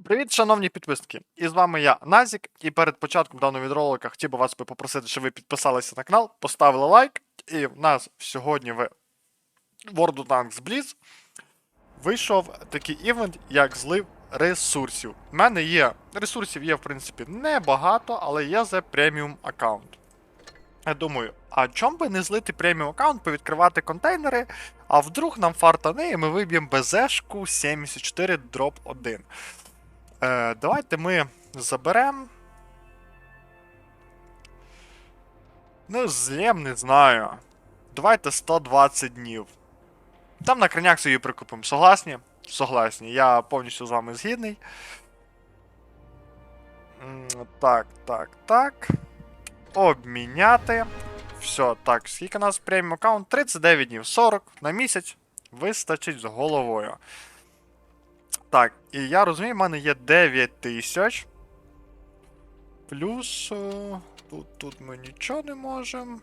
Привіт, шановні підписники! І з вами я, Назік. І перед початком даного відеоролика хотів би вас попросити, щоб ви підписалися на канал, поставили лайк. І в нас сьогодні в World of Tanks Blitz вийшов такий івент, як злив ресурсів. У мене є ресурсів є, в принципі, небагато, але є за преміум аккаунт. Я думаю, а чом би не злити преміум аккаунт, повідкривати контейнери, а вдруг нам фартане і ми виб'ємо БЗшку 74 дроп 1. Е, давайте ми заберемо. Ну, злєм не знаю. Давайте 120 днів. Там на крайняк собі прикупимо. Согласні? Согласні. Я повністю з вами згідний. Так, так, так. Обміняти. Все, так, скільки у нас преміум аккаунт? 39 днів, 40 на місяць. Вистачить з головою. Так, і я розумію, в мене є 9 тисяч. Плюс. е, Тут, тут ми нічого не можемо.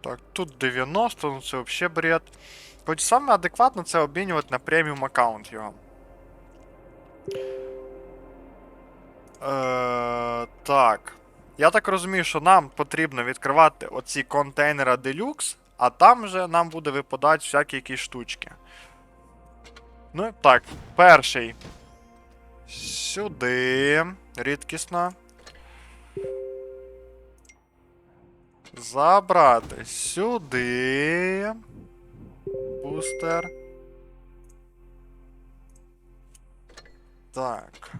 Так, тут 90, ну це взагалі бред. Хоч саме адекватно це обмінювати на преміум аккаунт його. Е, так. Я так розумію, що нам потрібно відкривати оці контейнери Deluxe, а там вже нам буде випадати всякі якісь штучки. Ну, так, перший. Сюди. Рідкісно. Забрати. Сюди. Бустер. Так.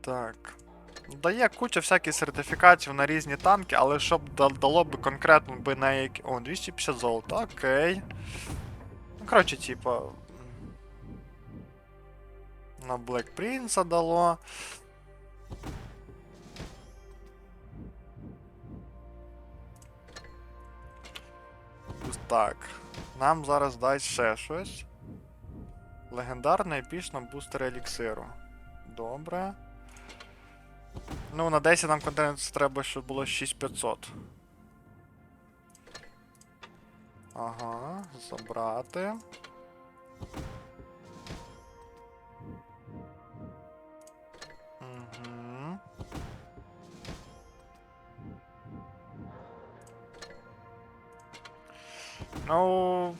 Так. Дає куча всяких сертифікатів на різні танки, але щоб да- дало би конкретно би на які. О, 250 золота, окей. Ну, коротше, типа. На Black Prince дало. Так. Нам зараз дасть ще щось. Легендарна епічна бустер еліксиру. Добре. Ну, на 10 нам контент треба, щоб було 6500. Ага, забрати. Угу. Ну,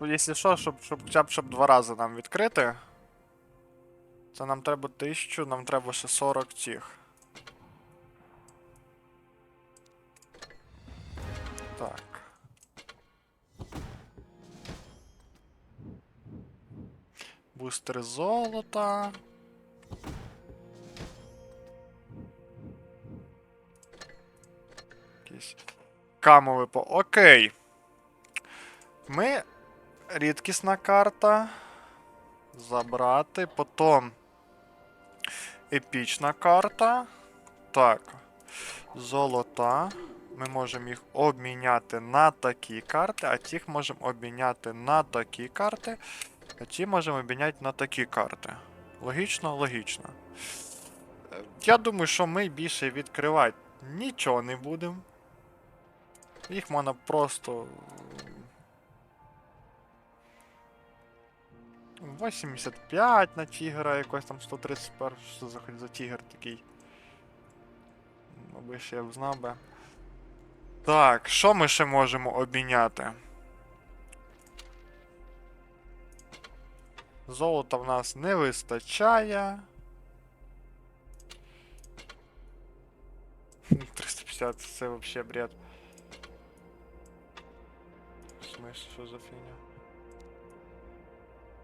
якщо що, щоб, хоча б щоб два рази нам відкрити. Це нам треба 1000, нам треба ще 40 цих. Бустер золота. Якісь камовий по. Окей. Ми. Рідкісна карта. Забрати. Потім. Епічна карта. Так. Золота. Ми можемо їх обміняти на такі карти, а тих можемо обміняти на такі карти, а ті можемо обміняти на такі карти. Логічно, логічно. Е, Я думаю, що ми більше відкривати нічого не будемо. Їх можна просто. 85 на тігра, якось там 131, що за за тігр такий. Аби ще я б знав би. Так, що ми ще можемо обміняти? Золота в нас не вистачає. 350 це вообще бред. В смысле, що за фігня?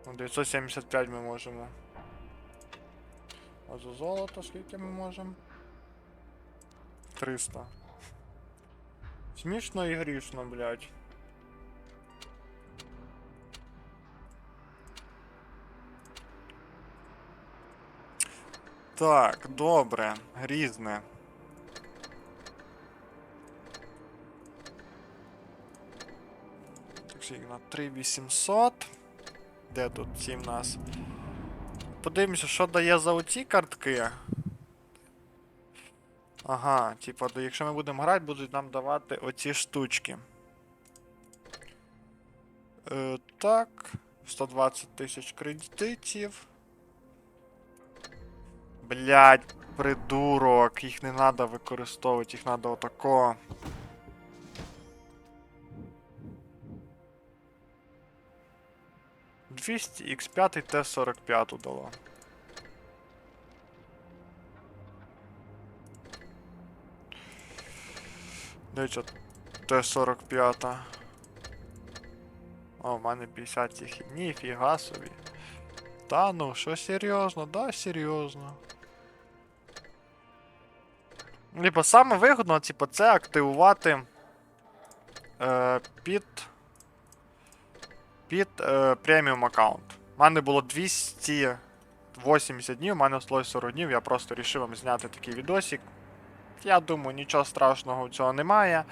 Ну, 975 ми можемо. А за золото скільки ми можемо? 300. Смішно і грішно, блядь. Так, добре, грізне. Так, скільки на 3800. Де тут ці в нас? Подивимося, що дає за оці картки. Ага, типа, якщо ми будемо грати, будуть нам давати оці штучки. Е, так. 120 тисяч кредитів. Блять, придурок, їх не треба використовувати, їх треба отако. Двісті X5 Т-45 дало. Дивіться, Т-45. О, в мене 50 їх. Ніфіга собі. Та ну, що серйозно, да, серйозно. Либо саме вигодно, типу, це активувати е, під. Під е, преміум аккаунт. У мене було 280 днів, у мене осталось 40 днів, я просто рішив вам зняти такий відосик. Я думаю, нічого страшного в цього немає.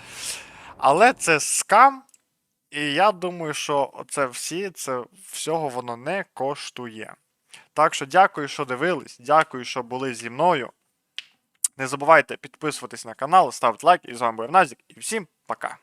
Але це скам. І я думаю, що це всі, це всього воно не коштує. Так що дякую, що дивились, дякую, що були зі мною. Не забувайте підписуватись на канал, ставити лайк. І з вами був Назік. І всім пока.